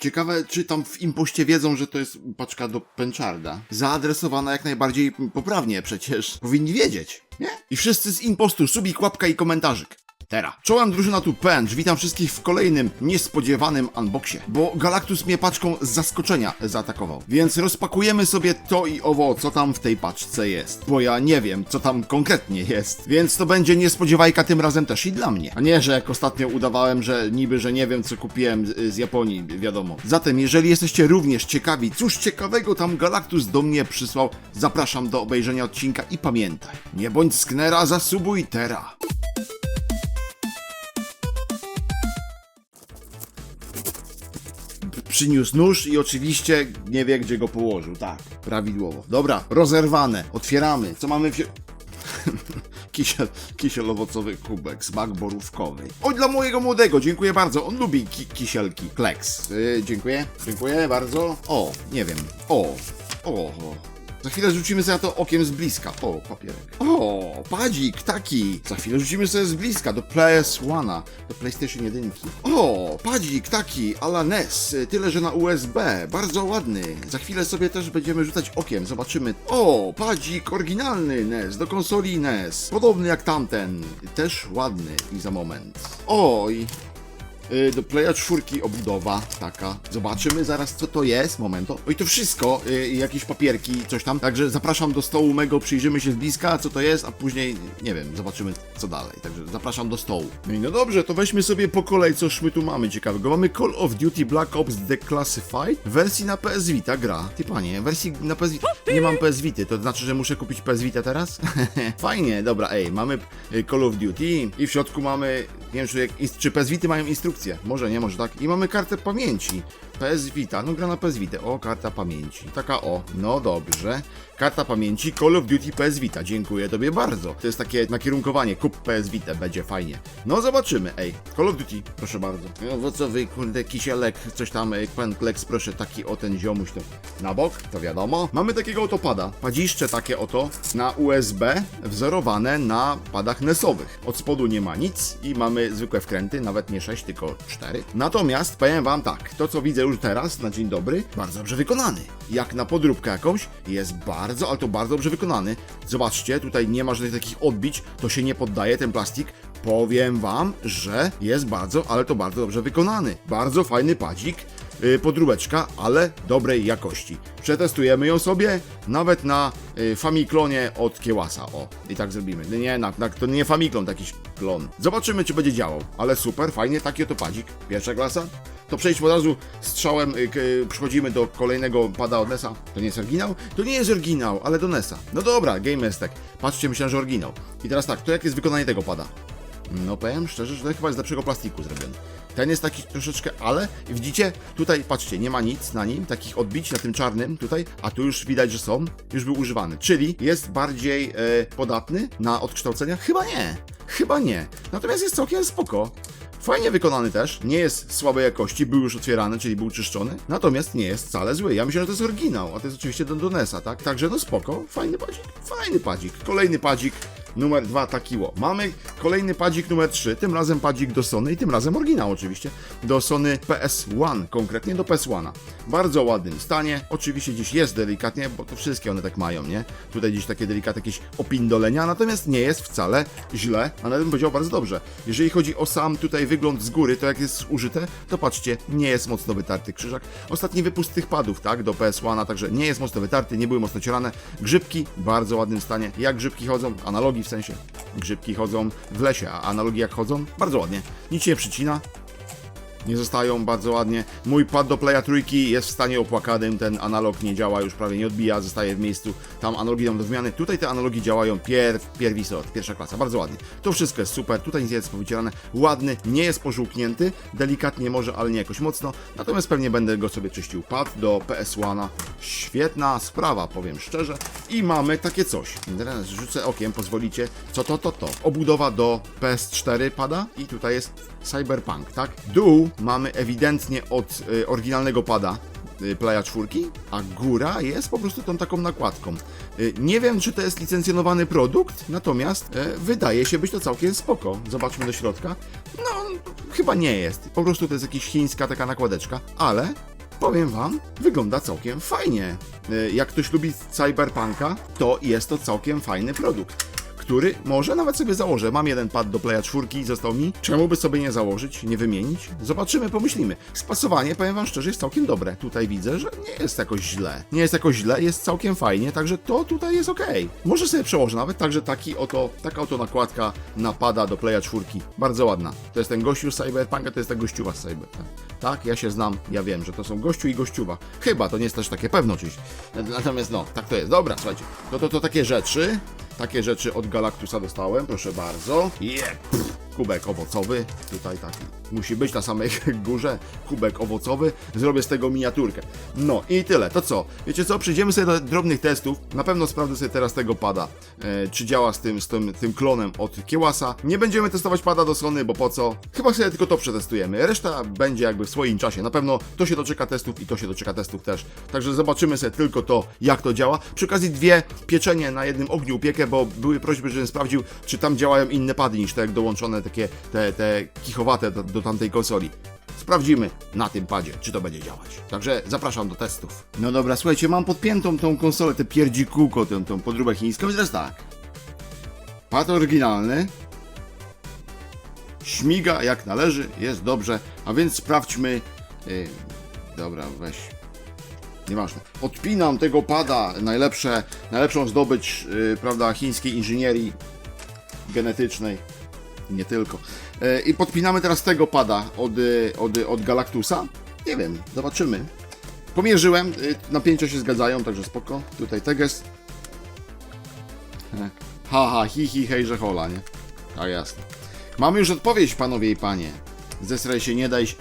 Ciekawe, czy tam w impoście wiedzą, że to jest paczka do Pencharda. Zaadresowana jak najbardziej poprawnie przecież. Powinni wiedzieć, nie? I wszyscy z impostu, subik, łapka i komentarzyk. Tera. Czołem drużyna tu Pęcz, witam wszystkich w kolejnym niespodziewanym unboxie, bo Galactus mnie paczką z zaskoczenia zaatakował. Więc rozpakujemy sobie to i owo, co tam w tej paczce jest, bo ja nie wiem, co tam konkretnie jest. Więc to będzie niespodziewajka tym razem też i dla mnie. A nie, że jak ostatnio udawałem, że niby, że nie wiem, co kupiłem z, z Japonii, wiadomo. Zatem, jeżeli jesteście również ciekawi, cóż ciekawego tam Galactus do mnie przysłał, zapraszam do obejrzenia odcinka i pamiętaj, nie bądź sknera, zasubuj tera. Przyniósł nóż i oczywiście nie wie, gdzie go położył. Tak, prawidłowo. Dobra, rozerwane. Otwieramy. Co mamy w... sie- Kisiel, kisiel owocowy kubek, smak borówkowy. Oj, dla mojego młodego, dziękuję bardzo. On lubi ki kisielki. Kleks. Yy, dziękuję, dziękuję bardzo. O, nie wiem. O, o. Za chwilę rzucimy sobie na to okiem z bliska. O, papierek. O, padzik taki. Za chwilę rzucimy sobie z bliska do PS1, do PlayStation 1. O, padzik taki, ala NES, tyle że na USB. Bardzo ładny. Za chwilę sobie też będziemy rzucać okiem, zobaczymy. O, padzik oryginalny NES, do konsoli NES. Podobny jak tamten. Też ładny i za moment. Oj, do Playa 4 obudowa taka. Zobaczymy zaraz co to jest. Momento. Oj to wszystko. y, jakieś papierki, coś tam. Także zapraszam do stołu mego, przyjrzymy się z bliska co to jest, a później nie wiem, zobaczymy co dalej. Także zapraszam do stołu. No i no dobrze, to weźmy sobie po kolei coś my tu mamy ciekawego. Mamy Call of Duty Black Ops Declassified w wersji na PS Vita gra. Ty panie, wersji na PS Vita. Nie mam PS Vity, to znaczy, że muszę kupić PS Vita teraz? Fajnie, dobra, ej, mamy y, Call of Duty i w środku mamy, nie wiem czy, jak, czy PS Vity mają instrukcję. Może nie, może tak. I mamy kartę pamięci. PS Vita, no gra na PS Vita. O, karta pamięci. Taka o, no dobrze. Karta pamięci Call of Duty PS Vita. Dziękuję tobie bardzo. To jest takie nakierunkowanie. Kup PS Vita, będzie fajnie. No zobaczymy, ej. Call of Duty, proszę bardzo. No co wy, kurde, kisielek, coś tam, pan Kleks, proszę, taki o ten ziomuś to na bok, to wiadomo. Mamy takiego oto pada. Padziszcze takie oto na USB, wzorowane na padach NES-owych. Od spodu nie ma nic i mamy zwykłe wkręty, nawet nie 6, tylko 4. Natomiast powiem wam tak, to co widzę już teraz, na dzień dobry, bardzo dobrze wykonany. Jak na podróbkę jakąś, jest bardzo, ale to bardzo dobrze wykonany. Zobaczcie, tutaj nie ma żadnych takich odbić, to się nie poddaje, ten plastik. Powiem wam, że jest bardzo, ale to bardzo dobrze wykonany. Bardzo fajny padzik y, podróbeczka, ale dobrej jakości. Przetestujemy ją sobie nawet na y, Famiklonie od Kiełasa. O, i tak zrobimy. Nie, na, na, to nie Famiklon, to jakiś klon. Zobaczymy, czy będzie działał. Ale super, fajnie, taki oto padzik. Pierwsza klasa. To przejdźmy od razu strzałem, y, y, przychodzimy do kolejnego pada od NESa. To nie jest oryginał? To nie jest oryginał, ale do NESa. No dobra, Game Estek. Patrzcie, myślałem, że oryginał. I teraz tak, to jak jest wykonanie tego pada? No powiem szczerze, że to chyba jest z lepszego plastiku zrobiony. Ten jest taki troszeczkę, ale widzicie, tutaj patrzcie, nie ma nic na nim, takich odbić na tym czarnym tutaj, a tu już widać, że są, już był używany. Czyli jest bardziej e, podatny na odkształcenia? Chyba nie, chyba nie. Natomiast jest całkiem spoko. Fajnie wykonany też, nie jest słabej jakości, był już otwierany, czyli był czyszczony, natomiast nie jest wcale zły. Ja myślę, że to jest oryginał, a to jest oczywiście do tak? Także no spoko, fajny padzik, fajny padzik. Kolejny padzik, numer 2 takiło. Mamy kolejny padzik numer 3, tym razem padzik do Sony i tym razem oryginał oczywiście, do Sony PS1, konkretnie do PS1. W bardzo ładnym stanie, oczywiście gdzieś jest delikatnie, bo to wszystkie one tak mają, nie? Tutaj gdzieś takie delikatne jakieś opindolenia, natomiast nie jest wcale źle, a nawet bym powiedział bardzo dobrze. Jeżeli chodzi o sam tutaj wygląd z góry, to jak jest użyte, to patrzcie, nie jest mocno wytarty krzyżak. Ostatni wypust tych padów, tak, do PS1, także nie jest mocno wytarty, nie były mocno ciorane. Grzybki bardzo ładnym stanie. Jak grzybki chodzą? Analogii w sensie. Grzybki chodzą w lesie, a analogii jak chodzą? Bardzo ładnie. Nic się nie przycina, nie zostają bardzo ładnie. Mój pad do Playa trójki jest w stanie opłakanym, ten analog nie działa, już prawie nie odbija, zostaje w miejscu. Tam analogi dam do zmiany. Tutaj te analogi działają pier, pierwi sort, pierwsza klasa, bardzo ładnie. To wszystko jest super, tutaj nic nie jest powycierane. Ładny, nie jest pożółknięty, delikatnie może, ale nie jakoś mocno. Natomiast pewnie będę go sobie czyścił. Pad do PS1, świetna sprawa, powiem szczerze. I mamy takie coś. Teraz rzucę okiem, pozwolicie. Co to, to, to. Obudowa do PS4 pada i tutaj jest Cyberpunk, tak? Dół mamy ewidentnie od y, oryginalnego pada y, Playa 4, a góra jest po prostu tą taką nakładką. Y, Nie wiem, czy to jest licencjonowany produkt, natomiast wydaje się być to całkiem spoko. Zobaczmy do środka. No, chyba nie jest. Po prostu to jest jakaś chińska taka nakładeczka, ale powiem wam, wygląda całkiem fajnie. E, Jak ktoś lubi Cyberpunka, to jest to całkiem fajny produkt który może nawet sobie założę. Mam jeden pad do Playa 4, został mi. Czemu by sobie nie założyć, nie wymienić? Zobaczymy, pomyślimy. Spasowanie, powiem wam szczerze, jest całkiem dobre. Tutaj widzę, że nie jest jakoś źle. Nie jest jakoś źle, jest całkiem fajnie, także to tutaj jest ok. Może sobie przełożę nawet także taki oto, taka oto nakładka napada do Playa 4. Bardzo ładna. To jest ten gościu z Cyberpunka, to jest ta gościuwa z Cyberpunka. Tak, ja się znam, ja wiem, że to są gościu i gościuwa. Chyba, to nie jest też takie pewne oczywiście. Natomiast no, tak to jest. Dobra, słuchajcie. No to, to takie rzeczy. Takie rzeczy od Galactusa dostałem, proszę bardzo. Yeah. Kubek owocowy, tutaj taki musi być na samej górze, kubek owocowy, zrobię z tego miniaturkę. No i tyle, to co? Wiecie co, przejdziemy sobie do drobnych testów, na pewno sprawdzę sobie teraz tego pada, e, czy działa z tym, z tym, tym klonem od Kiełasa. Nie będziemy testować pada do Sony, bo po co? Chyba sobie tylko to przetestujemy, reszta będzie jakby w swoim czasie, na pewno to się doczeka testów i to się doczeka testów też. Także zobaczymy sobie tylko to, jak to działa. Przy okazji dwie pieczenie na jednym ogniu upiekę, bo były prośby, żebym sprawdził, czy tam działają inne pady niż te jak dołączone takie te, te kichowate do, do tamtej konsoli. Sprawdzimy na tym padzie, czy to będzie działać. Także zapraszam do testów. No dobra, słuchajcie, mam podpiętą tą konsolę, tę pierdzikuko, tę, tą podróbę chińską i teraz tak. Pad oryginalny. Śmiga jak należy, jest dobrze, a więc sprawdźmy. Yy, dobra, weź. Nieważne. Odpinam tego pada, najlepsze, najlepszą zdobycz, yy, prawda, chińskiej inżynierii genetycznej. Nie tylko. E, I podpinamy teraz tego pada od, e, od, od Galactusa. Nie wiem, zobaczymy. Pomierzyłem, e, napięcia się zgadzają, także spoko. Tutaj teges. E, Ha, hi, hi, hej, że hola, nie? A jasne. Mamy już odpowiedź, panowie i panie. Zesraj się, nie daj się...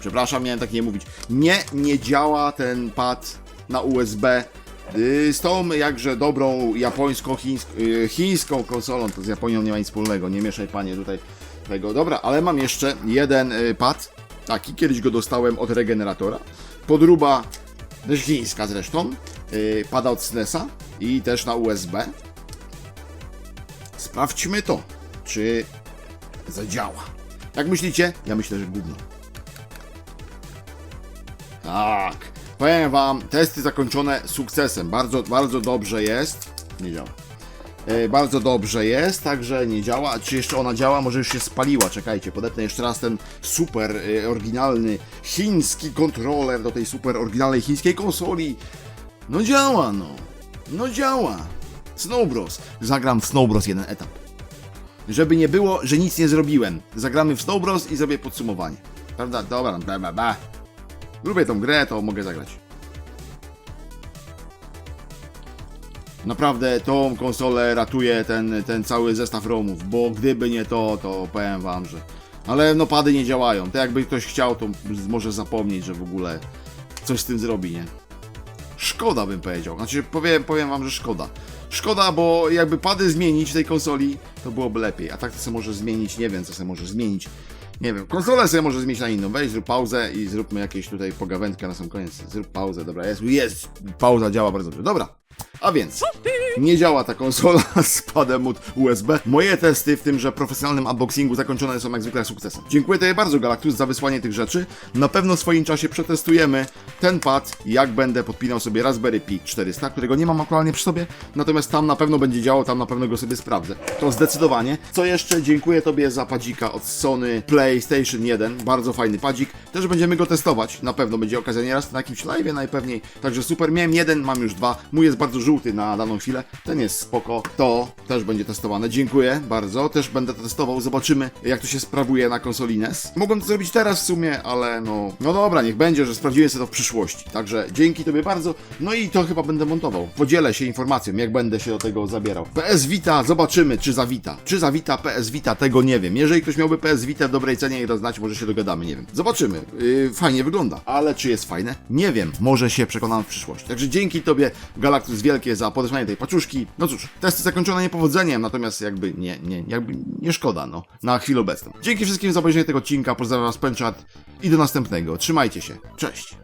Przepraszam, miałem tak nie mówić. Nie, nie działa ten pad na USB z tą jakże dobrą japońsko-chińską y, chińską konsolą. To z Japonią nie ma nic wspólnego, nie mieszaj panie tutaj tego. Dobra, ale mam jeszcze jeden y, pad. Taki, kiedyś go dostałem od regeneratora. Podruba też chińska zresztą. y, Pada od SNESa i też na USB. Sprawdźmy to, czy zadziała. Jak myślicie? Ja myślę, że gówno. Tak. Powiem wam, testy zakończone sukcesem. Bardzo, bardzo dobrze jest. Nie działa. E, bardzo dobrze jest, także nie działa. Czy jeszcze ona działa? Może już się spaliła. Czekajcie, podepnę jeszcze raz ten super e, oryginalny chiński kontroler do tej super oryginalnej chińskiej konsoli. No działa, no. No działa. Snow Bros. Zagram w Snow Bros jeden etap. Żeby nie było, że nic nie zrobiłem. Zagramy w Snow Bros i zrobię podsumowanie. Prawda? Dobra, bla bla bla. Lubię tą grę, to mogę zagrać. Naprawdę tą konsolę ratuje ten, ten cały zestaw ROMów, bo gdyby nie to, to powiem wam, że... Ale no pady nie działają. To jakby ktoś chciał, to może zapomnieć, że w ogóle coś z tym zrobi, nie? Szkoda bym powiedział. Znaczy powiem, powiem wam, że szkoda. Szkoda, bo jakby pady zmienić w tej konsoli, to byłoby lepiej. A tak to sobie może zmienić, nie wiem co sobie może zmienić. Nie wiem, konsolę sobie może zmienić na inną. Weź, zrób pauzę i zróbmy jakieś tutaj pogawędkę na sam koniec. Zrób pauzę, dobra, jest, jest, pauza działa bardzo dobrze. Dobra, a więc nie działa ta konsola z padem od USB. Moje testy w tymże profesjonalnym unboxingu zakończone są jak zwykle sukcesem. Dziękuję Tobie bardzo Galactus za wysłanie tych rzeczy. Na pewno w swoim czasie przetestujemy ten pad, jak będę podpinał sobie Raspberry Pi 400, którego nie mam aktualnie przy sobie, natomiast tam na pewno będzie działał, tam na pewno go sobie sprawdzę. To zdecydowanie. Co jeszcze? Dziękuję Tobie za padzika od Sony PlayStation 1. Bardzo fajny padzik. Też będziemy go testować. Na pewno będzie okazja nieraz na jakimś live najpewniej. Także super. Miałem jeden, mam już dwa. Mój jest bardzo żółty na daną chwilę. Ten jest spoko. To też będzie testowane. Dziękuję bardzo. Też będę to testował. Zobaczymy, jak to się sprawuje na konsoli NES. Mogłem to zrobić teraz w sumie, ale no... No dobra, niech będzie, że sprawdziłem sobie to w przyszłości. Także dzięki Tobie bardzo. No i to chyba będę montował. Podzielę się informacją, jak będę się do tego zabierał. PS Vita, zobaczymy, czy zawita. Czy zawita PS Vita, tego nie wiem. Jeżeli ktoś miałby PS Vita w dobrej cenie i roznać, może się dogadamy, nie wiem. Zobaczymy. Yy, fajnie wygląda. Ale czy jest fajne? Nie wiem. Może się przekonam w przyszłości. Także dzięki Tobie, Galactus, wielkie za podesłanie tej paczuszki. No cóż, testy zakończone niepowodzeniem, natomiast jakby nie, nie, jakby nie szkoda, no. Na chwilę obecną. Dzięki wszystkim za obejrzenie tego odcinka. Pozdrawiam Was, Penczat i do następnego. Trzymajcie się. Cześć.